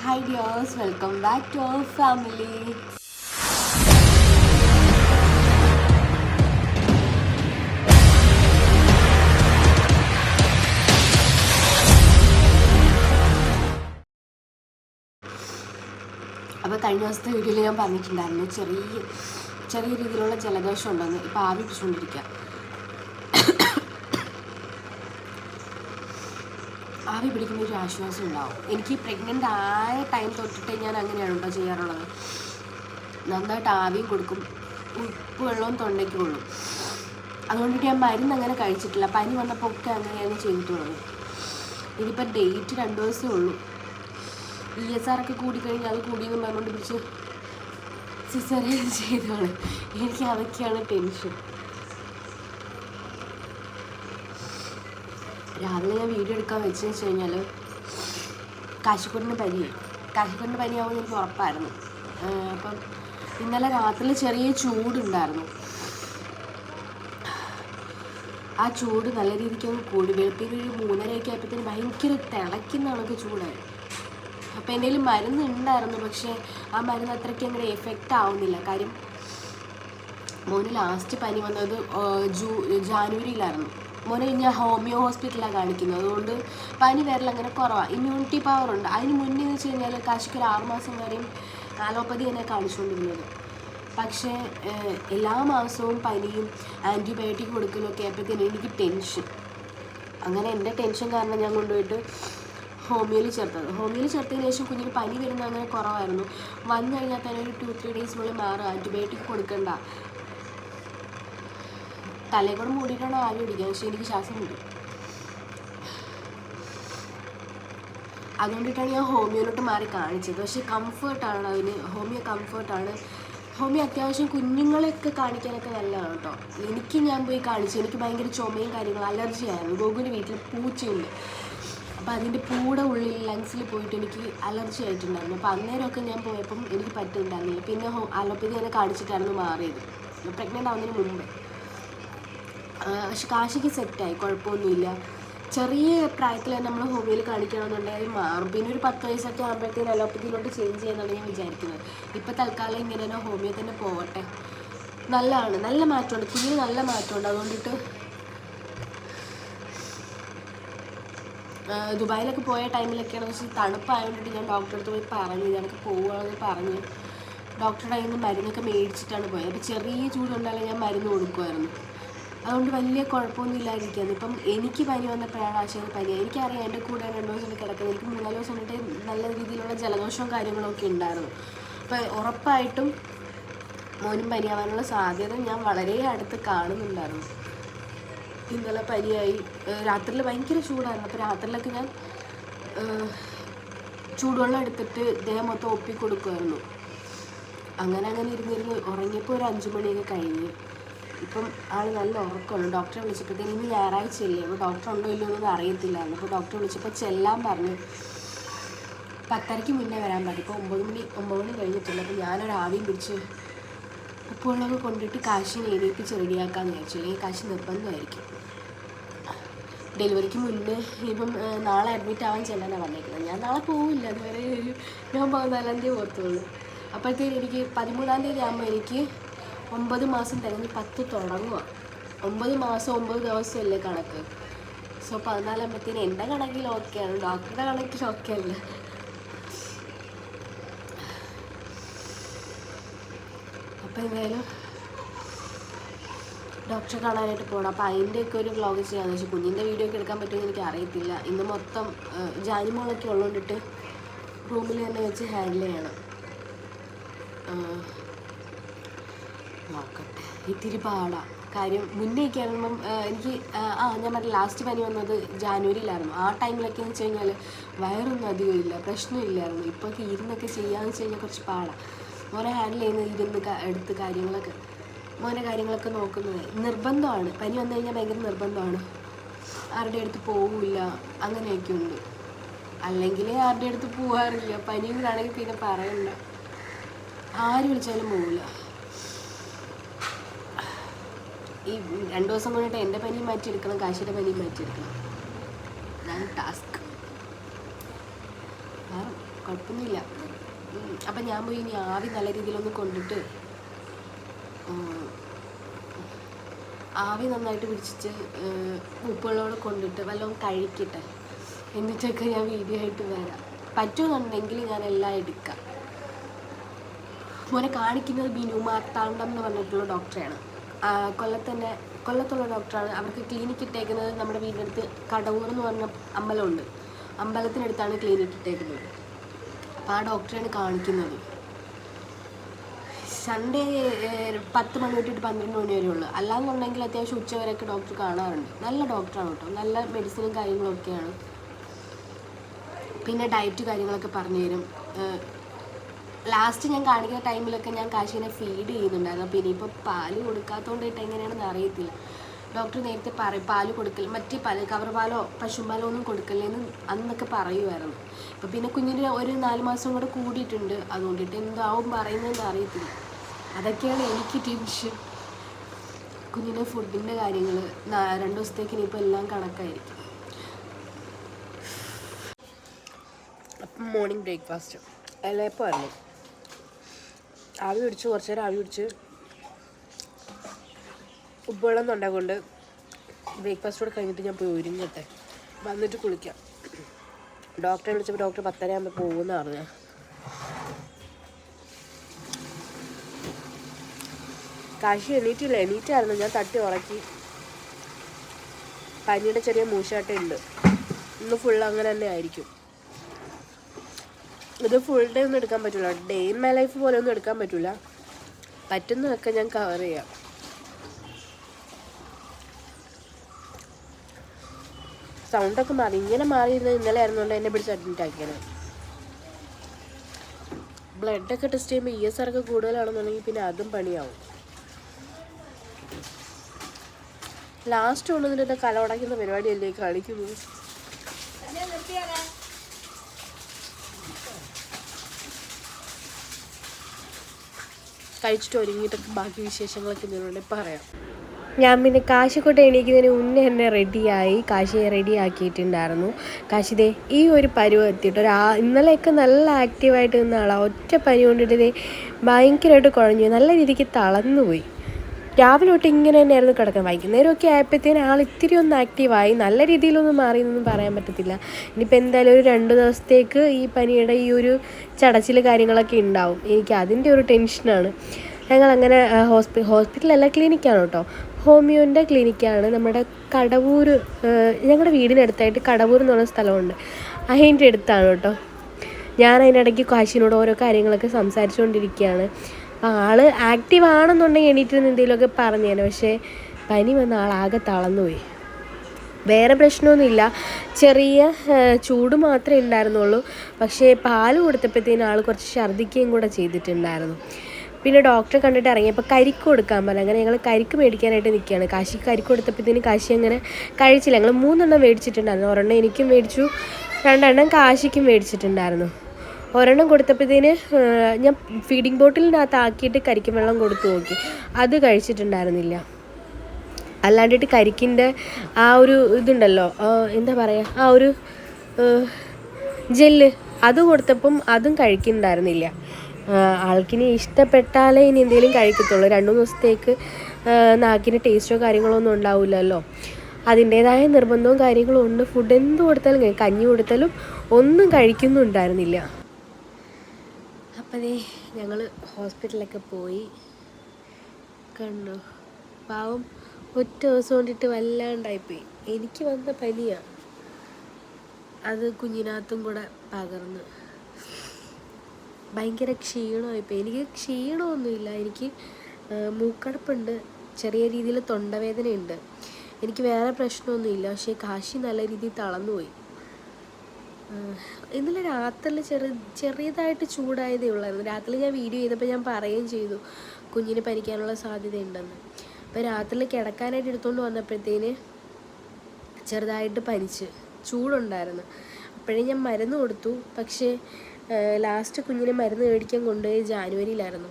Hi dears welcome back to our family അപ്പോൾ കഴിഞ്ഞ ദിവസത്തെ വീഡിയോയിൽ ഞാൻ പറഞ്ഞിട്ടുണ്ടായിരുന്നു ചെറിയ ചെറിയ രീതിയിലുള്ള ജലദോഷം ഉണ്ടെന്ന് ഇപ്പോൾ ആവി പിടിച്ചുകൊണ്ടിരിക്കുക ആവി പിടിക്കുമ്പോൾ ഒരു ആശ്വാസം ഉണ്ടാവും. എനിക്ക് പ്രഗ്നന്റ് ആയ ടൈം തൊട്ടിട്ട് ഞാൻ അങ്ങനെയാണ് കേട്ടോ ചെയ്യാറുള്ളത്. നന്നായിട്ട് ആവിയും കൊടുക്കും ഉപ്പ് വെള്ളവും തൊണ്ടയ്ക്ക് കൊള്ളും. അതുകൊണ്ടിട്ട് ഞാൻ മരുന്ന് അങ്ങനെ കഴിച്ചിട്ടില്ല. പനി വന്നപ്പോൾ ഒക്കെ അങ്ങനെയാണ് ചെയ്തിട്ടുള്ളത്. ഇനിയിപ്പോൾ ഡേറ്റ് രണ്ട് ദിവസമേ ഉള്ളൂ. ഇ എസ് ആർ ഒക്കെ കൂടിക്കഴിഞ്ഞാൽ അത് കൂടിയെന്ന് പറഞ്ഞുകൊണ്ട് പിടിച്ച് സിസറിയൻ ചെയ്തോളെ എനിക്ക് അതൊക്കെയാണ് ടെൻഷൻ രാവിലെ ഞാൻ വീഡിയോ എടുക്കാൻ വെച്ച് വെച്ച് കഴിഞ്ഞാൽ കാശിക്കോടിന് പനിയായി കാശിക്കോടിന് പനിയാവുമെന്ന് എനിക്ക് ഉറപ്പായിരുന്നു. അപ്പം ഇന്നലെ രാത്രി ചെറിയ ചൂടുണ്ടായിരുന്നു. ആ ചൂട് നല്ല രീതിക്ക് അങ്ങ് കൂടി. വെളുപ്പിന് ഒരു മൂന്നരയൊക്കെ ആയപ്പോഴത്തേന് ഭയങ്കര തിളയ്ക്കുന്ന കണക്ക് ചൂടായി. എന്റെ കയ്യിൽ മരുന്ന് ഉണ്ടായിരുന്നു പക്ഷേ ആ മരുന്ന് അത്രയ്ക്ക് അങ്ങനെ എഫക്റ്റ് ആവുന്നില്ല. കാര്യം മോന് ലാസ്റ്റ് പനി വന്നത് ജൂ ജാനുവരിയിലായിരുന്നു. മോനെ ഞാൻ ഹോമിയോ ഹോസ്പിറ്റലാണ് കാണിക്കുന്നത്. അതുകൊണ്ട് പനി വരൽ അങ്ങനെ കുറവാണ് ഇമ്മ്യൂണിറ്റി പവർ ഉണ്ട്. അതിന് മുന്നേ എന്ന് വെച്ച് കഴിഞ്ഞാൽ കാശിക്ക് ഒരു ആറുമാസം വരെയും ആലോപ്പതി തന്നെ കാണിച്ചുകൊണ്ടിരുന്നത്. പക്ഷേ എല്ലാ മാസവും പനിയും ആന്റിബയോട്ടിക് കൊടുക്കലൊക്കെ ആയപ്പോഴത്തേനും എനിക്ക് ടെൻഷൻ. അങ്ങനെ എന്റെ ടെൻഷൻ കാരണം ഞാൻ കൊണ്ടുപോയിട്ട് ഹോമിയോയിൽ ചേർത്തത്. ഹോമിയോയിൽ ചേർത്തതിന് ശേഷം കുഞ്ഞിന് പനി വരുന്നത് അങ്ങനെ കുറവായിരുന്നു. വന്നു കഴിഞ്ഞാൽ തന്നെ ഒരു ടു ത്രീ ഡേയ്സിനുള്ളിൽ മാറുക ആന്റിബയോട്ടിക് കൊടുക്കണ്ട. തലയിൽ കൂടെ മൂടിയിട്ടാണ് ആവി പിടിക്കുക പക്ഷേ എനിക്ക് ശ്വാസം അതുകൊണ്ടിട്ടാണ് ഞാൻ ഹോമിയോയിലോട്ട് മാറി കാണിച്ചത്. പക്ഷേ കംഫേർട്ടാണ് അതിന്. ഹോമിയോ കംഫേർട്ടാണ്. ഹോമിയോ അത്യാവശ്യം കുഞ്ഞുങ്ങളെയൊക്കെ കാണിക്കാനൊക്കെ നല്ലതാണ് കേട്ടോ. എനിക്ക് ഞാൻ പോയി കാണിച്ചു. എനിക്ക് ഭയങ്കര ചുമയും കാര്യങ്ങളും അലർജി ആയിരുന്നു. ഗോകുവിന്റെ വീട്ടിൽ പൂച്ചയുണ്ട്. അപ്പോൾ അതിന്റെ പൂടെ ഉള്ളിൽ ലങ്സിൽ പോയിട്ട് എനിക്ക് അലർജി ആയിട്ടുണ്ടായിരുന്നു. അപ്പോൾ അന്നേരമൊക്കെ ഞാൻ പോയപ്പം എനിക്ക് പറ്റുന്നുണ്ടായിരുന്നില്ല പിന്നെ ഹോ അലോപ്പതി തന്നെ കാണിച്ചിട്ടായിരുന്നു മാറിയത്. പ്രഗ്നന്റ് ആവുന്നതിന് മുമ്പ്. കാശിക്ക് സെറ്റായി കുഴപ്പമൊന്നുമില്ല. ചെറിയ പ്രായത്തിൽ നമ്മൾ ഹോമിയിൽ കാണിക്കണമെന്നുണ്ടെങ്കിൽ മാറും പിന്നെ ഒരു പത്ത് വയസ്സൊക്കെ ആകുമ്പോഴത്തേക്കും അലോപ്പതിയിലോട്ട് ചേഞ്ച് ചെയ്യാന്നാണ് ഞാൻ വിചാരിക്കുന്നത്. ഇപ്പോൾ തൽക്കാലം ഇങ്ങനെ തന്നെ ഹോമിയോ തന്നെ പോവട്ടെ. നല്ലതാണ് നല്ല മാറ്റമുണ്ട് കുഞ്ഞിന് നല്ല മാറ്റമുണ്ട്. അതുകൊണ്ടിട്ട് ദുബായിലൊക്കെ പോയ ടൈമിലൊക്കെയാണ് പക്ഷേ തണുപ്പായതുകൊണ്ടിട്ട് ഞാൻ ഡോക്ടറെ അടുത്ത് പോയി പറഞ്ഞു ഇതൊക്കെ പോവുകയാണെന്ന് പറഞ്ഞു. ഡോക്ടറുടെ കയ്യിൽ നിന്ന് മരുന്നൊക്കെ മേടിച്ചിട്ടാണ് പോയത്. അപ്പോൾ ചെറിയ ചൂടുണ്ടായാലും ഞാൻ മരുന്ന് കൊടുക്കുമായിരുന്നു. അതുകൊണ്ട് വലിയ കുഴപ്പമൊന്നും ഇല്ലാതിരിക്കുകയാണ് ഇപ്പം എനിക്ക് പനി വന്നപ്പോഴാണ് ആശയം പനി. എനിക്കറിയാം എന്റെ കൂടെ രണ്ട് ദിവസം കിടക്കുന്നത്. എനിക്ക് മൂന്നാൽ ദിവസം തൊട്ടേ നല്ല രീതിയിലുള്ള ജലദോഷവും കാര്യങ്ങളൊക്കെ ഉണ്ടായിരുന്നു. അപ്പോൾ ഉറപ്പായിട്ടും മോനും പനിയാവാനുള്ള സാധ്യത ഞാൻ വളരെ അടുത്ത് കാണുന്നുണ്ടായിരുന്നു. ഇന്നലെ പനിയായി. രാത്രിയിൽ ഭയങ്കര ചൂടായിരുന്നു. അപ്പോൾ രാത്രിയിലൊക്കെ ഞാൻ ചൂടുവെള്ളം എടുത്തിട്ട് ദേഹം മൊത്തം ഒപ്പി കൊടുക്കുമായിരുന്നു അങ്ങനെ അങ്ങനെ ഇരുന്നിരുന്ന് ഉറങ്ങിയപ്പോൾ ഒരു അഞ്ചു മണിയൊക്കെ കഴിഞ്ഞ്. ഇപ്പം ആൾ നല്ല ഉറക്കമാണ്. ഡോക്ടറെ വിളിച്ചപ്പോഴത്തേക്കും ഇനി ഞായറാഴ്ചയല്ലേ അപ്പോൾ ഡോക്ടർ ഉണ്ടോ ഇല്ലയോ എന്നൊന്നും അറിയത്തില്ലായിരുന്നു അപ്പോൾ ഡോക്ടറെ വിളിച്ചപ്പോൾ ചെല്ലാൻ പറഞ്ഞു. പത്തരയ്ക്ക് മുന്നേ വരാൻ പറഞ്ഞു. ഇപ്പോൾ ഒമ്പത് മണി ഒമ്പത് മണി കഴിഞ്ഞിട്ടില്ല അപ്പോൾ ഞാനൊരു ആവിയും പിടിച്ച് ഉപ്പുവെള്ളമൊക്കെ കൊണ്ടിട്ട് കാശിനെ എഴുതിപ്പിച്ച് റെഡിയാക്കാമെന്ന് വിചാരിച്ചു. അല്ലെങ്കിൽ കാശ് നിർബന്ധമായിരിക്കും. ഡെലിവറിക്ക് മുന്നേ ഇപ്പം നാളെ അഡ്മിറ്റ് ആവാൻ ചെല്ലാനാണ് പറഞ്ഞേക്കുന്നത്. ഞാൻ നാളെ പോവില്ല. അതുവരെ ഞാൻ പതിനാലാം തീയതി ഓർത്തുള്ളൂ അപ്പോഴത്തേക്കും എനിക്ക് പതിമൂന്നാം തീയതി ആകുമ്പോൾ എനിക്ക് ഒമ്പത് മാസം തികഞ്ഞ് പത്ത് തുടങ്ങുക ഒമ്പത് മാസം ഒമ്പത് ദിവസമല്ലേ കണക്ക്. സോ പതിനാലാകുമ്പോഴത്തേന് എന്റെ കണക്കിൽ ഓക്കെയാണ് ഡോക്ടറുടെ കണക്കിൽ ഓക്കെ അല്ല. അപ്പോൾ എന്തായാലും ഡോക്ടറെ കാണാനായിട്ട് പോകണം അപ്പോൾ അതിന്റെയൊക്കെ ഒരു വ്ളോഗ് ചെയ്യാമെന്ന് വെച്ചാൽ കുഞ്ഞിന്റെ വീഡിയോ ഒക്കെ എടുക്കാൻ പറ്റുമെന്ന് എനിക്ക് അറിയത്തില്ല. ഇന്ന് മൊത്തം ജാനിമോളൊക്കെ ഉള്ളതുകൊണ്ടിട്ട് റൂമിൽ തന്നെ വെച്ച് ഹാൻഡിൽ ചെയ്യണം. നോക്കട്ടെ. ഇത്തിരി പാടാ. കാര്യം മുന്നേക്ക് ഇറങ്ങുമ്പം എനിക്ക് ആ ഞാൻ പറഞ്ഞ ലാസ്റ്റ് പനി വന്നത് ജാനുവരിയിലായിരുന്നു. ആ ടൈമിലൊക്കെ എന്ന് വെച്ച് കഴിഞ്ഞാൽ വയറൊന്നും അധികം ഇല്ല പ്രശ്നമില്ലായിരുന്നു ഇപ്പോഴൊക്കെ ഇരുന്നൊക്കെ ചെയ്യാമെന്ന് വെച്ച് കഴിഞ്ഞാൽ കുറച്ച് പാടാണ് മോനെ ഹാൻഡിൽ ചെയ്യുന്ന ഇരുന്ന് എടുത്ത് കാര്യങ്ങളൊക്കെ മോനെ കാര്യങ്ങളൊക്കെ നോക്കുന്നത്. നിർബന്ധമാണ്. പനി വന്നു കഴിഞ്ഞാൽ ഭയങ്കര നിർബന്ധമാണ്. ആരുടെ അടുത്ത് പോകില്ല അങ്ങനെയൊക്കെ ഉണ്ട്. അല്ലെങ്കിൽ ആരുടെ അടുത്ത് പോകാറില്ല പനി കൂടാണെങ്കിൽ പിന്നെ പറയണ്ട. ആര് വിളിച്ചാലും പോവില്ല ഈ രണ്ടു ദിവസം കൊണ്ടിട്ട് എന്റെ പനി മാറ്റിയെടുക്കണം കാശിയുടെ പനി മാറ്റിയെടുക്കണം. അതാണ് ടാസ്ക്. മാറും കുഴപ്പമൊന്നുമില്ല. അപ്പം ഞാൻ പോയി ഇനി ആവി നല്ല രീതിയിലൊന്ന് കൊണ്ടിട്ട് ആവി നന്നായിട്ട് പിടിച്ചിട്ട് ഉപ്പുകളോട് കൊണ്ടിട്ട് വല്ലതും കഴിക്കട്ടെ. എന്നിട്ടൊക്കെ ഞാൻ വീഡിയോ ആയിട്ട് വരാം. പറ്റുമെന്നുണ്ടെങ്കിൽ ഞാൻ എല്ലാം എടുക്കാം. മോനെ കാണിക്കുന്നത് ബിനു മാത്താണ്ടം എന്ന് പറഞ്ഞിട്ടുള്ള ഡോക്ടറെയാണ് ആ, കൊല്ലത്ത് തന്നെ കൊല്ലത്തുള്ള ഡോക്ടറാണ്. അവർക്ക് ക്ലിനിക്ക് ഇട്ടേക്കുന്നത് നമ്മുടെ വീടിനടുത്ത് കടവൂർ എന്ന് പറഞ്ഞ അമ്പലമുണ്ട്. അമ്പലത്തിനടുത്താണ് ക്ലിനിക്ക് ഇട്ടേക്കുന്നത്. അപ്പോൾ ആ ഡോക്ടറെയാണ് കാണിക്കുന്നത്. സൺഡേ പത്ത് മണി തൊട്ടിട്ട് പന്ത്രണ്ട് മണി വരെ ഉള്ളു. അല്ലാന്നുണ്ടെങ്കിൽ അത്യാവശ്യം ഉച്ച വരെയൊക്കെ ഡോക്ടർ കാണാറുണ്ട്. നല്ല ഡോക്ടറാണ് കേട്ടോ. നല്ല മെഡിസിനും കാര്യങ്ങളൊക്കെയാണ്. പിന്നെ ഡയറ്റ് കാര്യങ്ങളൊക്കെ പറഞ്ഞു തരും ലാസ്റ്റ് ഞാൻ കാണിക്കുന്ന ടൈമിലൊക്കെ ഞാൻ കാശിനെ ഫീഡ് ചെയ്യുന്നുണ്ടായിരുന്നു. അപ്പോൾ ഇനിയിപ്പോൾ പാൽ കൊടുക്കാത്തതുകൊണ്ടിട്ട് എങ്ങനെയാണെന്ന് അറിയത്തില്ല. ഡോക്ടർ നേരത്തെ പറയും പാൽ കൊടുക്കൽ മറ്റ് പാൽ കവർ പാലോ പശുപാലോ ഒന്നും കൊടുക്കല്ലേന്ന് അന്നൊക്കെ പറയുമായിരുന്നു അപ്പോൾ പിന്നെ കുഞ്ഞിന് ഒരു നാല് മാസം കൂടെ കൂടിയിട്ടുണ്ട്. അതുകൊണ്ടിട്ട് എന്താവും പറയുന്നതെന്ന് അറിയത്തില്ല. അതൊക്കെയാണ് എനിക്ക് ടെൻഷൻ. കുഞ്ഞിന്റെ ഫുഡിന്റെ കാര്യങ്ങൾ രണ്ട് ദിവസത്തേക്ക് ഇനിയിപ്പോൾ എല്ലാം കണക്കായിരിക്കും. അപ്പം മോർണിംഗ് ബ്രേക്ക്ഫാസ്റ്റ് എളുപ്പമായിരുന്നു ആവി പിടിച്ച് കുറച്ച് നേരം ആവി പിടിച്ച് ഉപ്പുവെള്ളം തൊണ്ടാകൊണ്ട് ബ്രേക്ക്ഫാസ്റ്റ് കൂടെ കഴിഞ്ഞിട്ട് ഞാൻ പോയി ഒരുങ്ങട്ടെ. വന്നിട്ട് കുളിക്കാം. ഡോക്ടറെ വിളിച്ചപ്പോൾ ഡോക്ടർ പത്തര ആകുമ്പോൾ പോകുമെന്ന് പറഞ്ഞു. കാശി എണീറ്റില്ല. എണീറ്റായിരുന്നു. ഞാൻ തട്ടി ഉറക്കി. പനിയുടെ ചെറിയ മൂശാട്ടുണ്ട് ഇന്ന് ഫുൾ അങ്ങനെ തന്നെ ആയിരിക്കും. ഇത് ഫുൾ ഡേ ഒന്നും എടുക്കാൻ പറ്റില്ല ഡേ ഇൻ മൈ ലൈഫ് പോലെ ഒന്നും എടുക്കാൻ പറ്റില്ല പറ്റുന്നതൊക്കെ ഞാൻ കവർ ചെയ്യാം. സൗണ്ടൊക്കെ മാറി. ഇങ്ങനെ മാറിയിരുന്നത് ഇന്നലെ ആയിരുന്നുകൊണ്ട് എന്നെ പിടിച്ച് അഡ്മിറ്റ് ആക്കിയത്. ബ്ലഡൊക്കെ ടെസ്റ്റ് ചെയ്യുമ്പോൾ ഇ എസ് ആർ ഒക്കെ കൂടുതലാണെന്നുണ്ടെങ്കിൽ പിന്നെ അതും പണിയാവും. ലാസ്റ്റ് കൊണ്ടുവന്നിട്ട് കല ഉടയ്ക്കുന്ന പരിപാടിയല്ലേ കളിക്കുന്നത്? കഴിച്ചിട്ട് ഒരുങ്ങിയിട്ടൊക്കെ ബാക്കി വിശേഷങ്ങളൊക്കെ ഇതിലൂടെ പറയാം. ഞാൻ പിന്നെ കാശിക്കോട്ടെ എണീക്കുന്നതിന് മുന്നേ തന്നെ റെഡിയായി കാശിയെ റെഡി ആക്കിയിട്ടുണ്ടായിരുന്നു കാശിതേ ഈ ഒരു പരുവം എത്തിയിട്ട് ഒരു ഇന്നലെയൊക്കെ നല്ല ആക്റ്റീവായിട്ട് നിന്ന ആളാണ് ഒറ്റ പനി കൊണ്ടിട്ട് ഭയങ്കരമായിട്ട് കുഴഞ്ഞു. നല്ല രീതിക്ക് തളർന്നു പോയി രാവിലെ തൊട്ട് ഇങ്ങനെ തന്നെയായിരുന്നു കിടക്കാൻ വൈകുന്നേരമൊക്കെ ആയപ്പോഴത്തേനും ആൾ ഇത്തിരി ഒന്ന് ആക്റ്റീവായി നല്ല രീതിയിലൊന്നും മാറിയെന്നൊന്നും പറയാൻ പറ്റത്തില്ല. ഇനിയിപ്പോൾ എന്തായാലും ഒരു രണ്ട് ദിവസത്തേക്ക് ഈ പനിയുടെ ഈ ഒരു ചടച്ചിൽ കാര്യങ്ങളൊക്കെ ഉണ്ടാവും. എനിക്ക് അതിന്റെ ഒരു ടെൻഷനാണ്. ഞങ്ങൾ അങ്ങനെ ഹോസ്പി ഹോസ്പിറ്റലല്ല ക്ലിനിക്കാണ് കേട്ടോ. ഹോമിയോന്റെ ക്ലിനിക്കാണ്. നമ്മുടെ കടവൂർ ഞങ്ങളുടെ വീടിനടുത്തായിട്ട് കടവൂർ എന്ന് പറഞ്ഞ സ്ഥലമുണ്ട്. അതിന്റെ അടുത്താണ് കേട്ടോ. ഞാൻ അതിനിടയ്ക്ക് കാശിനോട് ഓരോ കാര്യങ്ങളൊക്കെ സംസാരിച്ചുകൊണ്ടിരിക്കുകയാണ്. ആൾ ആക്റ്റീവ് ആണെന്നുണ്ടെങ്കിൽ എണീറ്റിരുന്ന് എന്തെങ്കിലുമൊക്കെ പറഞ്ഞേനെ പക്ഷേ പനി വന്ന ആളാകെ തളർന്നുപോയി വേറെ പ്രശ്നമൊന്നുമില്ല. ചെറിയ ചൂട് മാത്രമേ ഉണ്ടായിരുന്നുള്ളൂ. പക്ഷേ പാൽ കൊടുത്തപ്പോഴത്തേനും ആൾ കുറച്ച് ഛർദ്ദിക്കുകയും കൂടെ ചെയ്തിട്ടുണ്ടായിരുന്നു. പിന്നെ ഡോക്ടറെ കണ്ടിട്ട് ഇറങ്ങിയപ്പോൾ കരിക്ക് കൊടുക്കാൻ പറഞ്ഞു. അങ്ങനെ ഞങ്ങൾ കരിക്ക് മേടിക്കാനായിട്ട് നിൽക്കുകയാണ്. കാശി കരിക്ക് കൊടുത്തപ്പോഴത്തേനും കാശി അങ്ങനെ കഴിച്ചില്ല. ഞങ്ങൾ മൂന്നെണ്ണം മേടിച്ചിട്ടുണ്ടായിരുന്നു. ഒരെണ്ണം എനിക്കും മേടിച്ചു രണ്ടെണ്ണം കാശിക്കും മേടിച്ചിട്ടുണ്ടായിരുന്നു. ഒരെണ്ണം കൊടുത്തപ്പോഴത്തേന് ഞാൻ ഫീഡിങ് ബോട്ടിലിനകത്ത് ആക്കിയിട്ട് കരിക്കും വെള്ളം കൊടുത്തു നോക്കി. അത് കഴിച്ചിട്ടുണ്ടായിരുന്നില്ല. അല്ലാണ്ടിട്ട് കരിക്കിന്റെ ആ ഒരു ഇതുണ്ടല്ലോ എന്താ പറയുക ആ ഒരു ജെല്ല്. അത് കൊടുത്തപ്പം അതും കഴിക്കുന്നുണ്ടായിരുന്നില്ല. ആൾക്കിനി ഇഷ്ടപ്പെട്ടാലേ ഇനി എന്തെങ്കിലും കഴിക്കത്തുള്ളൂ. രണ്ടു ദിവസത്തേക്ക് നാക്കിന് ടേസ്റ്റോ കാര്യങ്ങളോ ഒന്നും ഉണ്ടാവില്ലല്ലോ. അതിന്റേതായ നിർബന്ധവും കാര്യങ്ങളും ഉണ്ട്. ഫുഡ് എന്ത് കൊടുത്താലും കഞ്ഞി കൊടുത്താലും ഒന്നും കഴിക്കുന്നുണ്ടായിരുന്നില്ല. അപ്പോൾ ഞങ്ങൾ ഹോസ്പിറ്റലിലൊക്കെ പോയി. കണ്ടു? പാവം ഒറ്റ ദിവസം കൊണ്ടിട്ട് വല്ലാണ്ടായിപ്പോയി. എനിക്ക് വന്ന പനിയാണ് അത് കുഞ്ഞിനകത്തും കൂടെ പകർന്ന്. ഭയങ്കര ക്ഷീണമായിപ്പോയി. എനിക്ക് ക്ഷീണമൊന്നുമില്ല. എനിക്ക് മൂക്കടപ്പുണ്ട്. ചെറിയ രീതിയിൽ തൊണ്ടവേദനയുണ്ട്. എനിക്ക് വേറെ പ്രശ്നമൊന്നുമില്ല. പക്ഷേ കാശി നല്ല രീതിയിൽ തളർന്നുപോയി. ഇന്നലെ രാത്രി ചെറു ചെറിയതായിട്ട് ചൂടായതേ ഉള്ളായിരുന്നു. രാത്രി ഞാൻ വീഡിയോ ചെയ്തപ്പോൾ ഞാൻ പറയുകയും ചെയ്തു കുഞ്ഞിന് പനിക്കാനുള്ള സാധ്യതയുണ്ടെന്ന്. അപ്പോൾ രാത്രിയിൽ കിടക്കാനായിട്ട് എടുത്തുകൊണ്ട് വന്നപ്പോഴത്തേന് ചെറുതായിട്ട് പനിച്ച് ചൂടുണ്ടായിരുന്നു. അപ്പോഴേ ഞാൻ മരുന്ന് കൊടുത്തു. പക്ഷേ ലാസ്റ്റ് കുഞ്ഞിനെ മരുന്ന് മേടിക്കാൻ കൊണ്ടുപോയി ജാനുവരിയിലായിരുന്നു.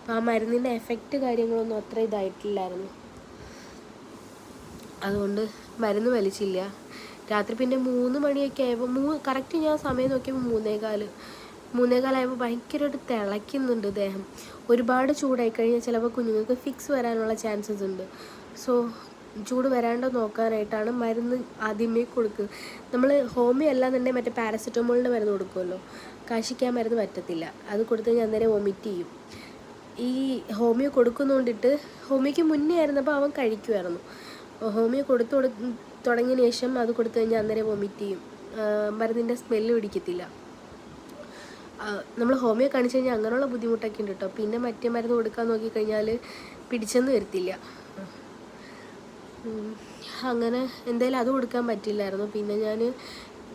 അപ്പോൾ ആ മരുന്നിന്റെ എഫക്റ്റ് കാര്യങ്ങളൊന്നും അത്ര ഇതായിട്ടില്ലായിരുന്നു. അതുകൊണ്ട് മരുന്ന് വലിച്ചില്ല. രാത്രി പിന്നെ മൂന്ന് മണിയൊക്കെ ആയപ്പോൾ മൂ കറക്റ്റ് ഞാൻ സമയം നോക്കിയപ്പോൾ മൂന്നേകാൽ മൂന്നേകാലായപ്പോൾ ഭയങ്കരമായിട്ട് തിളയ്ക്കുന്നുണ്ട് ദേഹം. ഒരുപാട് ചൂടായി കഴിഞ്ഞാൽ ചിലപ്പോൾ കുഞ്ഞുങ്ങൾക്ക് ഫിക്സ് വരാനുള്ള ചാൻസസ് ഉണ്ട്. സോ ചൂട് വരാണ്ട് നോക്കാനായിട്ടാണ് മരുന്ന് ആദ്യമേ കൊടുക്കുക നമ്മൾ ഹോമിയോ അല്ലാന്നുണ്ടെങ്കിൽ മറ്റേ പാരസെറ്റമോളിന്റെ മരുന്ന് കൊടുക്കുമല്ലോ കാശിക്കാൻ മരുന്ന് പറ്റത്തില്ല. അത് കൊടുത്ത് ഞാൻ നേരെ വൊമിറ്റ് ചെയ്യും. ഈ ഹോമിയോ കൊടുക്കുന്നോണ്ടിട്ട് ഹോമിയോക്ക് മുന്നേ ആയിരുന്നപ്പോൾ അവൻ കഴിക്കുമായിരുന്നു ഹോമിയോ കൊടുത്തു കൊടു തുടങ്ങിയതിന് ശേഷം അത് കൊടുത്തു കഴിഞ്ഞാൽ അന്നേരം വൊമിറ്റ് ചെയ്യും. മരുന്നിന്റെ സ്മെല്ല് പിടിക്കത്തില്ല. നമ്മൾ ഹോമിയോ കാണിച്ചു കഴിഞ്ഞാൽ അങ്ങനെയുള്ള ബുദ്ധിമുട്ടൊക്കെ ഉണ്ട് കേട്ടോ പിന്നെ മറ്റേ മരുന്ന് കൊടുക്കാൻ നോക്കിക്കഴിഞ്ഞാൽ പിടിച്ചെന്ന് വരത്തില്ല. അങ്ങനെ എന്തായാലും അത് കൊടുക്കാൻ പറ്റില്ലായിരുന്നു. പിന്നെ ഞാൻ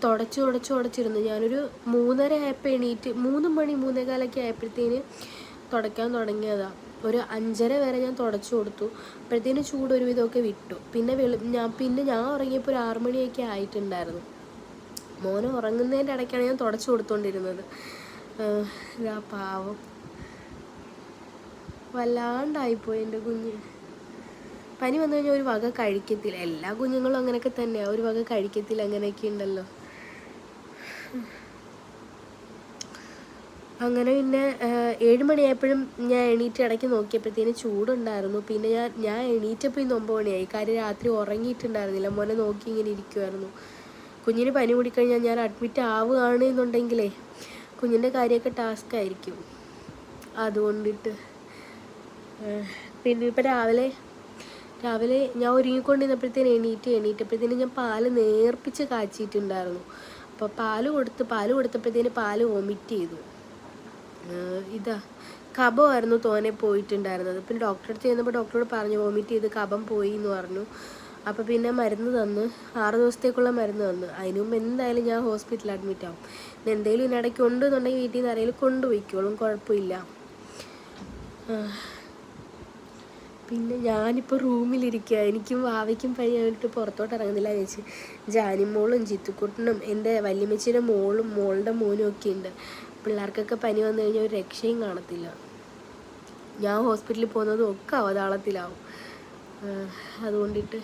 തുടച്ച് തുടച്ച് തുടച്ചിരുന്നു. ഞാനൊരു മൂന്നര ആയപ്പോൾ എണീറ്റ് മൂന്ന് മണി മൂന്നേകാലൊക്കെ ആയപ്പോഴത്തേന് തുടയ്ക്കാൻ തുടങ്ങിയതാണ് ഒരു അഞ്ചര വരെ ഞാൻ തുടച്ചു കൊടുത്തു. അപ്പോഴത്തേന് ചൂട് ഒരു ഒരുവിധമൊക്കെ വിട്ടു. പിന്നെ വെളു ഞാൻ പിന്നെ ഞാൻ ഉറങ്ങിയപ്പോൾ ഒരു ആറു മണിയൊക്കെ ആയിട്ടുണ്ടായിരുന്നു. മോനെ ഉറങ്ങുന്നതിന്റെ ഇടയ്ക്കാണ് ഞാൻ തുടച്ചു കൊടുത്തോണ്ടിരുന്നത്. ആഹ് ഇതാ പാവം. വല്ലാണ്ടായിപ്പോയി എന്റെ കുഞ്ഞ്. പനി വന്നു കഴിഞ്ഞാൽ ഒരു വക കഴിക്കത്തില്ല. എല്ലാ കുഞ്ഞുങ്ങളും അങ്ങനെയൊക്കെ തന്നെയാണ് ഒരു വക കഴിക്കത്തില്ല അങ്ങനെയൊക്കെ ഉണ്ടല്ലോ. അങ്ങനെ പിന്നെ ഏഴ് മണിയായപ്പോഴും ഞാൻ എണീറ്റ് ഇടയ്ക്ക് നോക്കിയപ്പോഴത്തേന് ചൂടുണ്ടായിരുന്നു. പിന്നെ ഞാൻ ഞാൻ എണീറ്റപ്പോൾ ഇന്ന് ഒമ്പത് മണിയായി. കാര്യം രാത്രി ഉറങ്ങിയിട്ടുണ്ടായിരുന്നില്ല. മോനെ നോക്കി ഇങ്ങനെ ഇരിക്കുമായിരുന്നു കുഞ്ഞിന് പനി കൂടിക്കഴിഞ്ഞാൽ ഞാൻ അഡ്മിറ്റ് ആവുകയാണ് എന്നുണ്ടെങ്കിലേ കുഞ്ഞിന്റെ കാര്യമൊക്കെ ടാസ്ക് ആയിരിക്കും. അതുകൊണ്ടിട്ട് പിന്നെ ഇപ്പം രാവിലെ രാവിലെ ഞാൻ ഒരുങ്ങിക്കൊണ്ടിരുന്നപ്പോഴത്തേന് എണീറ്റ് എണീറ്റപ്പോഴത്തേന് ഞാൻ പാൽ നേർപ്പിച്ച് കാച്ചിട്ടുണ്ടായിരുന്നു അപ്പോൾ പാൽ കൊടുത്ത് പാൽ കൊടുത്തപ്പോഴത്തേന് പാൽ വൊമിറ്റ് ചെയ്തു. ഇതാ. കഫമായിരുന്നു തോനെ പോയിട്ടുണ്ടായിരുന്നത്. പിന്നെ ഡോക്ടറെ അടുത്ത് ഡോക്ടറോട് പറഞ്ഞു വോമിറ്റ് ചെയ്ത് കഫം പോയി എന്ന് പറഞ്ഞു. അപ്പോൾ പിന്നെ മരുന്ന് തന്ന് ആറ് ദിവസത്തേക്കുള്ള മരുന്ന് തന്നു. അതിന് മുമ്പ് എന്തായാലും ഞാൻ ഹോസ്പിറ്റലിൽ അഡ്മിറ്റ് ആവും. പിന്നെ എന്തെങ്കിലും ഇതിനിടയ്ക്ക് ഉണ്ടെന്നുണ്ടെങ്കിൽ വീട്ടിൽ നിന്ന് ആരെങ്കിലും കൊണ്ടുപോയിക്കോളും കുഴപ്പമില്ല. പിന്നെ ഞാനിപ്പോൾ റൂമിലിരിക്കുക എനിക്കും വാവയ്ക്കും പനി ആയിട്ട് പുറത്തോട്ട് ഇറങ്ങുന്നില്ല ചേച്ചി. ജാനിമോളും ജിത്തുക്കുട്ടനും എന്റെ വല്യമ്മച്ചിയുടെ മോളും മോളുടെ മോനും ഒക്കെ ഉണ്ട്. പിള്ളേർക്കൊക്കെ പനി വന്നു കഴിഞ്ഞാൽ ഒരു രക്ഷയും കാണത്തില്ല. ഞാൻ ഹോസ്പിറ്റലിൽ പോകുന്നതും ഒക്കെ അവതാളത്തിലാവും. അതുകൊണ്ടിട്ട്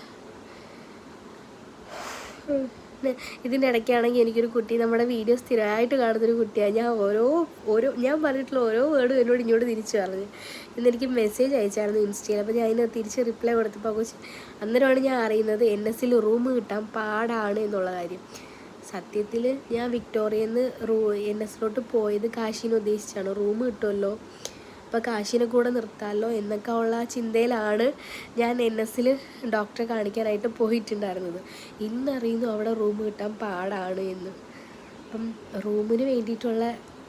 ഇതിന്റെ ഇടയ്ക്കാണെങ്കിൽ എനിക്കൊരു കുട്ടി നമ്മുടെ വീഡിയോ സ്ഥിരമായിട്ട് കാണുന്നൊരു കുട്ടിയാണ്. ഞാൻ ഓരോ ഓരോ ഞാൻ പറഞ്ഞിട്ടുള്ള ഓരോ വേർഡും എന്നോട് ഇങ്ങോട്ട് തിരിച്ചു പറഞ്ഞു. ഇന്ന് എനിക്ക് മെസ്സേജ് അയച്ചായിരുന്നു ഇൻസ്റ്റയിൽ. അപ്പോൾ ഞാൻ അതിന് തിരിച്ച് റിപ്ലൈ കൊടുത്തപ്പോൾ കൊച്ചു അന്നേരമാണ് ഞാൻ അറിയുന്നത് എൻ എസ്സിൽ റൂം കിട്ടാൻ പാടാണ് എന്നുള്ള കാര്യം. സത്യത്തിൽ ഞാൻ വിക്ടോറിയന്ന് റൂ എൻ എസിലോട്ട് പോയത് കാശീനെ ഉദ്ദേശിച്ചാണ്. റൂം കിട്ടുമല്ലോ അപ്പോൾ കാശീനെ കൂടെ നിർത്താമല്ലോ എന്നൊക്കെ ഉള്ള ചിന്തയിലാണ് ഞാൻ എൻ എസിൽ ഡോക്ടറെ കാണിക്കാനായിട്ട് പോയിട്ടുണ്ടായിരുന്നത്. ഇന്നറിയുന്നു അവിടെ റൂം കിട്ടാൻ പാടാണ് എന്ന്. അപ്പം റൂമിന് വേണ്ടിയിട്ടുള്ള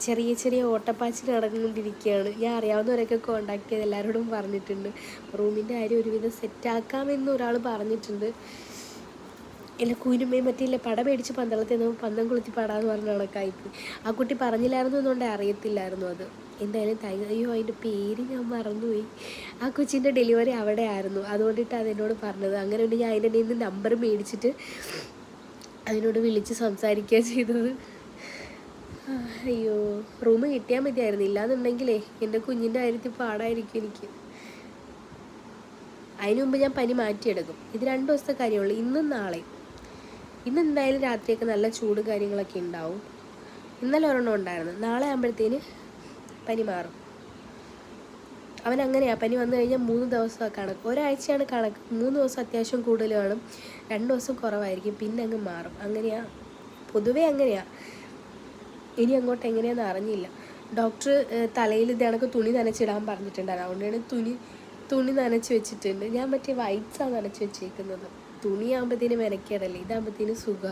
ചെറിയ ചെറിയ ഓട്ടപ്പാച്ചിൽ നടന്നുകൊണ്ടിരിക്കുകയാണ്. ഞാൻ അറിയാവുന്നവരൊക്കെ കോണ്ടാക്ട് ചെയ്ത് എല്ലാവരോടും പറഞ്ഞിട്ടുണ്ട്. റൂമിന്റെ കാര്യം ഒരുവിധം സെറ്റാക്കാമെന്ന് ഒരാൾ പറഞ്ഞിട്ടുണ്ട്. ഇല്ല കുരുമയും മറ്റില്ല പട മേടിച്ച് പന്തളത്തിൽ നിന്ന് പന്തം കുളുത്തി പാടാന്ന് പറഞ്ഞ കണക്കായിപ്പോയി ആ കുട്ടി പറഞ്ഞില്ലായിരുന്നു എന്നുകൊണ്ട് അറിയത്തില്ലായിരുന്നു അത്. എന്തായാലും അയ്യോ അതിന്റെ പേര് ഞാൻ മറന്നുപോയി. ആ കൊച്ചിന്റെ ഡെലിവറി അവിടെ ആയിരുന്നു അതുകൊണ്ടിട്ട് അതെന്നോട് പറഞ്ഞത്. അങ്ങനെ ഉണ്ട് ഞാൻ അതിന്റെ നിന്ന് നമ്പർ മേടിച്ചിട്ട് അതിനോട് വിളിച്ച് സംസാരിക്കുക ചെയ്തത്. അയ്യോ റൂം കിട്ടിയാൽ മതിയായിരുന്നു. ഇല്ലാന്നുണ്ടെങ്കിലേ എന്റെ കുഞ്ഞിന്റെ കാര്യത്തിൽ പാടായിരിക്കും എനിക്ക്. അതിനു മുമ്പ് ഞാൻ പനി മാറ്റിയെടുക്കും. ഇത് രണ്ട് ദിവസത്തെ കാര്യമുള്ളൂ ഇന്നും നാളെയും. ഇന്ന് എന്തായാലും രാത്രിയൊക്കെ നല്ല ചൂട് കാര്യങ്ങളൊക്കെ ഉണ്ടാവും. ഇന്നലെ ഒരെണ്ണം ഉണ്ടായിരുന്നു. നാളെ ആകുമ്പോഴത്തേന് പനി മാറും. അവൻ അങ്ങനെയാണ് പനി വന്നു കഴിഞ്ഞാൽ മൂന്ന് ദിവസമാണ് കണക്ക്. ഒരാഴ്ചയാണ് കണക്ക്. മൂന്ന് ദിവസം അത്യാവശ്യം കൂടുതൽ കാണും. രണ്ട് ദിവസം കുറവായിരിക്കും. പിന്നെ അങ്ങ് മാറും. അങ്ങനെയാ. പൊതുവേ അങ്ങനെയാ. ഇനി അങ്ങോട്ട് എങ്ങനെയാണെന്ന് അറിഞ്ഞില്ല. ഡോക്ടർ തലയിൽ ഇത് കണക്ക് തുണി നനച്ചിടാൻ പറഞ്ഞിട്ടുണ്ടായിരുന്നു. അതുകൊണ്ടാണ് തുണി തുണി നനച്ച് വെച്ചിട്ടുണ്ട്. ഞാൻ മറ്റേ വൈറ്റ്സാണ് നനച്ച് വെച്ചേക്കുന്നത്. തുണിയാകുമ്പോഴത്തേനും മെനക്കേടല്ലേ? ഇതാകുമ്പോഴത്തേനും സുഖ.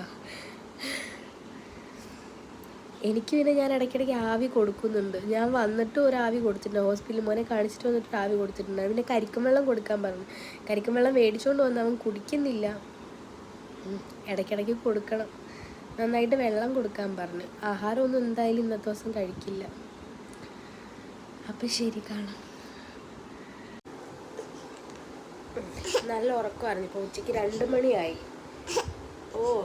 എനിക്ക് പിന്നെ ഞാൻ ഇടയ്ക്കിടയ്ക്ക് ആവി കൊടുക്കുന്നുണ്ട്. ഞാൻ വന്നിട്ട് ഒരു ആവി കൊടുത്തിട്ടുണ്ട്. ഹോസ്പിറ്റലിൽ മോനെ കാണിച്ചിട്ട് വന്നിട്ട് ആവി കൊടുത്തിട്ടുണ്ട്. പിന്നെ കരിക്കും വെള്ളം കൊടുക്കാൻ പറഞ്ഞു. കരിക്കും വെള്ളം മേടിച്ചുകൊണ്ട് വന്ന്. അവൻ കുടിക്കുന്നില്ല. ഇടയ്ക്കിടയ്ക്ക് കൊടുക്കണം. നന്നായിട്ട് വെള്ളം കൊടുക്കാൻ പറഞ്ഞു. ആഹാരമൊന്നും എന്തായാലും ഇന്നത്തെ ദിവസം കഴിക്കില്ല. അപ്പം ശരി കാണാം. നല്ല ഉറക്കമായിരുന്നു. ഇപ്പോൾ ഉച്ചയ്ക്ക് രണ്ട് മണിയായി. ഓ.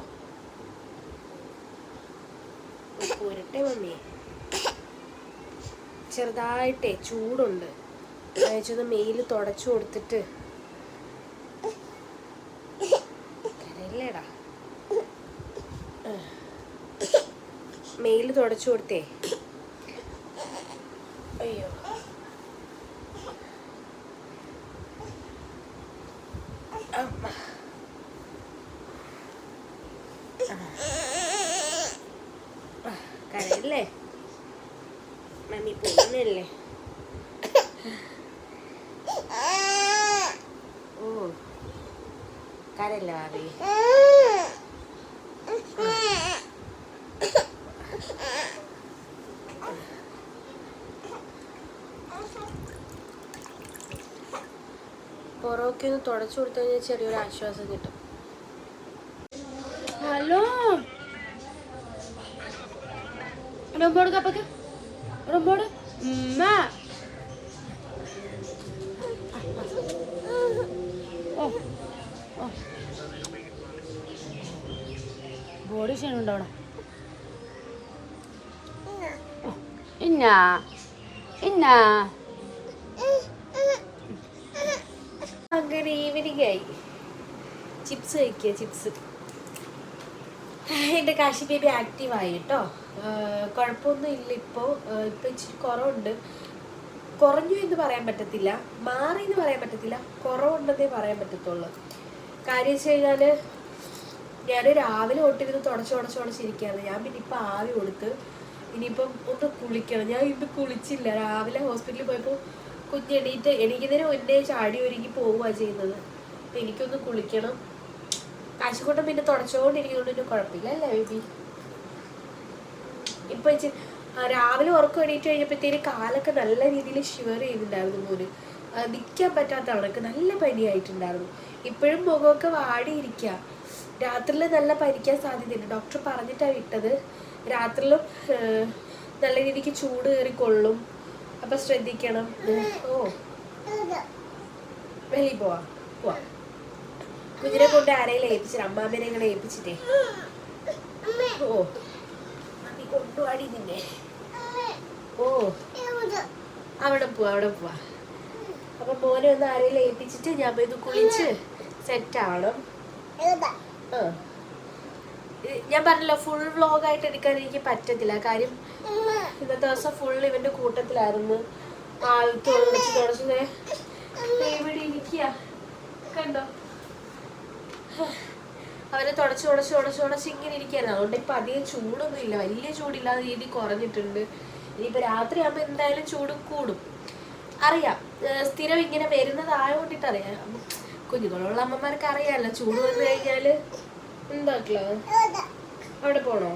പോരട്ടെ മമ്മി. ചെറുതായിട്ടേ ചൂടുണ്ട്. അയച്ചൊന്ന് മെയിൽ തുടച്ചു കൊടുത്തിട്ട്. കരയില്ലേടാ. മെയിൽ തുടച്ചു കൊടുത്തേ. അയ്യോ. കരയല്ലേ? മമ്മി പോകുന്നല്ലേ? ഓ കരയല്ലേ ഭാവി? പുറമൊക്കെ ഒന്ന് തുടച്ചു കൊടുത്തു കഴിഞ്ഞാൽ ചെറിയൊരു ആശ്വാസം കിട്ടും. ഹലോ? റൊമ്പോട് കപ്പക്ക്? ഓ ബോഡി ക്ഷീണുണ്ടോ അവിടെ? ഇന്ന. ഇന്ന. ആയി ചിപ്സ് കഴിക്കുക ചിപ്സ് എന്റെ കാശി ബേബി ആക്റ്റീവായി കേട്ടോ. കുഴപ്പമൊന്നും ഇല്ല ഇപ്പോൾ ഇപ്പോൾ ഇച്ചിരി കുറവുണ്ട്. കുറഞ്ഞു എന്ന് പറയാൻ പറ്റത്തില്ല. മാറി എന്ന് പറയാൻ പറ്റത്തില്ല. കുറവുണ്ടെന്നേ പറയാൻ പറ്റത്തുള്ളൂ. കാര്യം വെച്ച് കഴിഞ്ഞാൽ ഞാൻ രാവിലെ തൊട്ടിരുന്ന് തുടച്ച് തുടച്ച് തുടച്ചിരിക്കുകയാണ് ഞാൻ പിന്നെ ഇപ്പം ആവി കൊടുത്ത് ഇനിയിപ്പം ഒന്ന് കുളിക്കണം. ഞാൻ ഇന്ന് കുളിച്ചില്ല. രാവിലെ ഹോസ്പിറ്റലിൽ പോയപ്പോൾ കുഞ്ഞെണീറ്റ് എണീക്കുന്നതിന് മുന്നേ ചാടി ഒരുങ്ങി പോവുകയാണ് ചെയ്യുന്നത്. എനിക്കൊന്ന് കുളിക്കണം. കാശിക്കോട്ടം പിന്നെ തുടച്ചുകൊണ്ടിരിക്കുന്നതുകൊണ്ട് കുഴപ്പമില്ല അല്ലേ ബേബി? ഇപ്പൊ രാവിലെ ഉറക്കം എണീറ്റ് കഴിഞ്ഞപ്പോഴത്തേന് കാലൊക്കെ നല്ല രീതിയിൽ ഷിവർ ചെയ്തിട്ടുണ്ടായിരുന്നു മോന്. നിൽക്കാൻ പറ്റാത്ത അവർക്ക് നല്ല പനിയായിട്ടുണ്ടായിരുന്നു. ഇപ്പോഴും മുഖമൊക്കെ വാടിയിരിക്കുക രാത്രിയിൽ നല്ല പനിക്കാൻ സാധ്യതയുണ്ട്. ഡോക്ടർ പറഞ്ഞിട്ടാണ് വിട്ടത്. രാത്രിയിലും നല്ല രീതിക്ക് ചൂട് കയറി കൊള്ളും. അപ്പം ശ്രദ്ധിക്കണം. ഓ. വെളിയിൽ പോവാ. പോവാ. കുഞ്ഞിനെ കൊണ്ട് ആരെങ്കിലും ഏൽപ്പിച്ചിട്ട് അമ്മാമ്മേനെ ഇങ്ങനെ ഏൽപ്പിച്ചിട്ടേ? ഓ. നീ കൊണ്ടുപാടി നിന്നെ. ഓ. അവിടെ പോവാ അവിടെ പോവാ. അപ്പൊ മോനെ ഒന്ന് ആരെങ്കിലും ഏൽപ്പിച്ചിട്ട് ഞാൻ പോയി ഇത് കുളിച്ച് സെറ്റ് ആവണം. ആ. ഞാൻ പറഞ്ഞല്ലോ ഫുൾ വ്ലോഗായിട്ട് എടുക്കാൻ എനിക്ക് പറ്റത്തില്ല. കാര്യം ഇന്നത്തെ ദിവസം ഫുൾ ഇവന്റെ കൂട്ടത്തിലായിരുന്നു. ആൾ തുടച്ചു തുടച്ചു ഇവിടെ ഇരിക്കുക കണ്ടോ? അവരെ തുടച്ച് തുടച്ച് തുടച്ച് തുടച്ച് ഇങ്ങനെ ഇരിക്കുകയായിരുന്നു. അതുകൊണ്ട് ഇപ്പൊ അധികം ചൂടൊന്നും ഇല്ല. വലിയ ചൂടില്ലാത്ത രീതി കുറഞ്ഞിട്ടുണ്ട്. ഇനിയിപ്പോ രാത്രി ആകുമ്പോൾ എന്തായാലും ചൂട് കൂടും. അറിയാം. സ്ഥിരം ഇങ്ങനെ വരുന്നതായോണ്ടിട്ട് അറിയാം കുഞ്ഞുങ്ങളുള്ള അമ്മമാർക്ക് അറിയാമല്ലോ ചൂട് വന്നു കഴിഞ്ഞാൽ എന്താക്കില്ല അവിടെ പോണോ?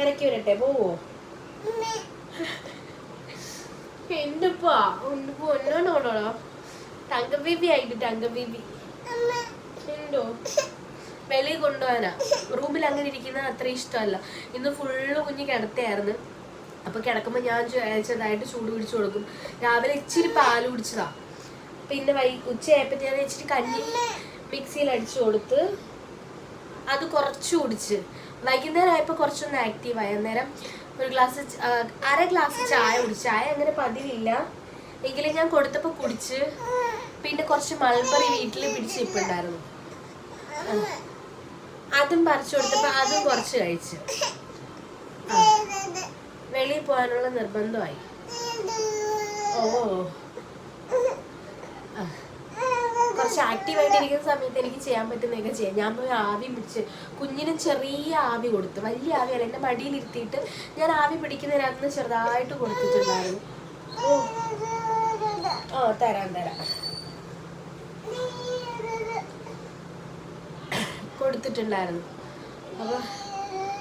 ഇറക്കി വരട്ടെ. പോവോ? എന്റപ്പാ ഒന്ന് പൊന്നോണോടോ തങ്ക ബീബി ആയിട്ട് തങ്ക ബീബി ഉണ്ടോ വെളിയിൽ കൊണ്ടുപോകാനാ. റൂമിൽ അങ്ങനെ ഇരിക്കുന്ന അത്ര ഇഷ്ടമല്ല. ഇന്ന് ഫുള്ള് കുഞ്ഞ് കിടത്തായിരുന്നു അപ്പൊ കിടക്കുമ്പോൾ ഞാൻ ചെറുതായിട്ട് ചൂട് പിടിച്ചു കൊടുക്കും. രാവിലെ ഇച്ചിരി പാൽ കുടിച്ചതാ. പിന്നെ വൈ ഉച്ചയായപ്പോ ഞാൻ ഇച്ചിരി കഞ്ഞി മിക്സിയിൽ അടിച്ചു കൊടുത്ത് അത് കുറച്ച് കുടിച്ച്. വൈകുന്നേരം ആയപ്പോൾ കുറച്ചൊന്ന് ആക്റ്റീവായി അന്നേരം ഒരു ഗ്ലാസ് അര ഗ്ലാസ് ചായ കുടിച്ച് ചായ അങ്ങനെ പതിവില്ല. എങ്കിലും ഞാൻ കൊടുത്തപ്പോൾ കുടിച്ച്. പിന്നെ കുറച്ച് മൾബറി വീട്ടിൽ പിടിച്ച് ഇപ്പുണ്ടായിരുന്നു. അതും പറിച്ചു കൊടുത്തപ്പോൾ അതും കുറച്ച് കഴിച്ചു. വെളിയിൽ പോകാനുള്ള നിർബന്ധമായി. ഓ കുറച്ച് ആക്റ്റീവായിട്ട് ഇരിക്കുന്ന സമയത്ത് എനിക്ക് ചെയ്യാൻ പറ്റുന്നതൊക്കെ ചെയ്യാം. ഞാൻ പോയി ആവി പിടിച്ച് കുഞ്ഞിന് ചെറിയ ആവി കൊടുത്തു. വലിയ ആവി അല്ല എന്റെ മടിയിൽ ഇരുത്തിയിട്ട് ഞാൻ ആവി പിടിക്കുന്നതിനകത്ത് ചെറുതായിട്ട് കൊടുത്തിട്ടുണ്ടായിരുന്നു. ഓ തരാം തരാം. കൊടുത്തിട്ടുണ്ടായിരുന്നു. അപ്പോൾ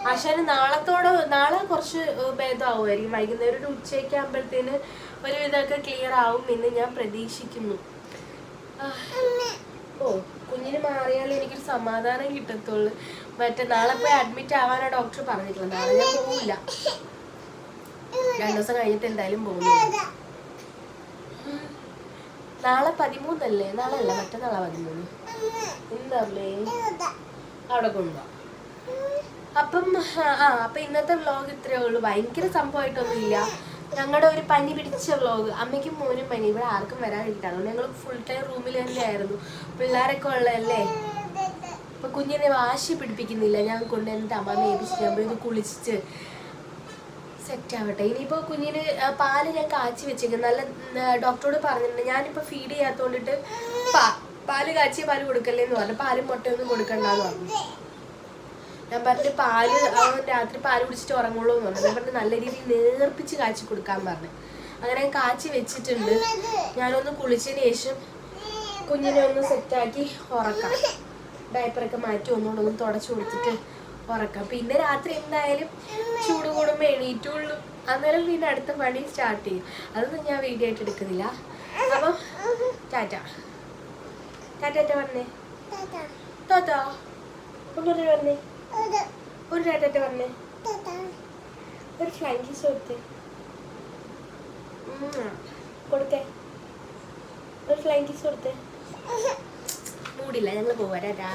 ആശാന് നാളത്തോടെ നാളെ കുറച്ച് ഭേദമാവുമായിരിക്കും. വൈകുന്നേരം ഒരു ഉച്ചയൊക്കെ ആകുമ്പോഴത്തേന് ഒരു ഇതൊക്കെ ക്ലിയർ ആവും എന്ന് ഞാൻ പ്രതീക്ഷിക്കുന്നു. ഓ കുഞ്ഞിന് മാറിയാൽ എനിക്കൊരു സമാധാനം കിട്ടത്തുള്ളൂ. മറ്റേ നാളെ പോയി അഡ്മിറ്റ് ആവാനാ ഡോക്ടർ പറഞ്ഞിട്ടുള്ളത്. നാളെ ഞാൻ പോവില്ല രണ്ടു ദിവസം കഴിഞ്ഞിട്ട് എന്തായാലും പോകുന്നു. നാളെ പതിമൂന്നല്ലേ? നാളെ അല്ല മറ്റന്നാളാ പതിമൂന്ന്. എന്താ അവിടെ കൊണ്ടുപോവാം. അപ്പം ആ അപ്പം ഇന്നത്തെ വ്ലോഗ് ഇത്രയേ ഉള്ളൂ. ഭയങ്കര സംഭവമായിട്ടൊന്നും ഇല്ല. ഞങ്ങളുടെ ഒരു പനി പിടിച്ച വ്ലോഗ് അമ്മയ്ക്കും മോനും പനി. ഇവിടെ ആർക്കും വരാനില്ല ഞങ്ങൾ ഫുൾ ടൈം റൂമിൽ തന്നെയായിരുന്നു. പിള്ളേരൊക്കെ ഉള്ളതല്ലേ? അപ്പൊ കുഞ്ഞിനെ വാശി പിടിപ്പിക്കുന്നില്ല. ഞാൻ കൊണ്ട് എന്റെ അമ്മ ഏൽപ്പിച്ചിട്ട് അമ്മ ഇത് കുളിച്ചിട്ട് സെറ്റ് ആവട്ടെ. ഇനിയിപ്പോൾ കുഞ്ഞിന് പാൽ ഞാൻ കാച്ചി വെച്ചേക്കും. നല്ല ഡോക്ടറോട് പറഞ്ഞിട്ടുണ്ട്. ഞാനിപ്പോൾ ഫീഡ് ചെയ്യാത്തോണ്ടിട്ട് പാ- പാൽ കാച്ചിയ പാൽ കൊടുക്കല്ലേ എന്ന് പറഞ്ഞു. പാലും മുട്ടയൊന്നും കൊടുക്കണ്ടെന്ന് പറഞ്ഞു. ഞാൻ പറഞ്ഞു പാൽ രാത്രി പാൽ കുടിച്ചിട്ട് ഉറങ്ങുള്ളൂ എന്ന് പറഞ്ഞു. ഞാൻ പറഞ്ഞു നല്ല രീതിയിൽ നേർപ്പിച്ച് കാച്ചി കൊടുക്കാൻ പറഞ്ഞു. അങ്ങനെ കാച്ചി വെച്ചിട്ടുണ്ട്. ഞാനൊന്ന് കുളിച്ചതിന് ശേഷം കുഞ്ഞിനെ ഒന്ന് സെറ്റാക്കി ഉറക്കാം. ഡയപ്പറൊക്കെ മാറ്റി ഒന്നുകൂടെ ഒന്ന് തുടച്ചു കൊടുത്തിട്ട് ഉറക്കാം. പിന്നെ രാത്രി എന്തായാലും ചൂട് കൂടുമ്പോൾ എണീറ്റുള്ളൂ. അന്നേരം പിന്നെ അടുത്ത പണി സ്റ്റാർട്ട് ചെയ്യും. അതൊന്നും ഞാൻ വീഡിയോ ആയിട്ട് എടുക്കുന്നില്ല. അപ്പം ടാറ്റ. ടാറ്റ പറഞ്ഞേ ടാറ്റ ഒന്നൊരു പറഞ്ഞേ ഒരു. ടാറ്റ പറഞ്ഞേ ഒരു ഫ്ലൈങ് കിസ് കൊടുത്തേ. കൊടുത്തേ. ഒരു ഫ്ലൈങ് കിസ് കൊടുത്തേ. മൂടില്ല ഞങ്ങൾ പോവാ ടാറ്റാ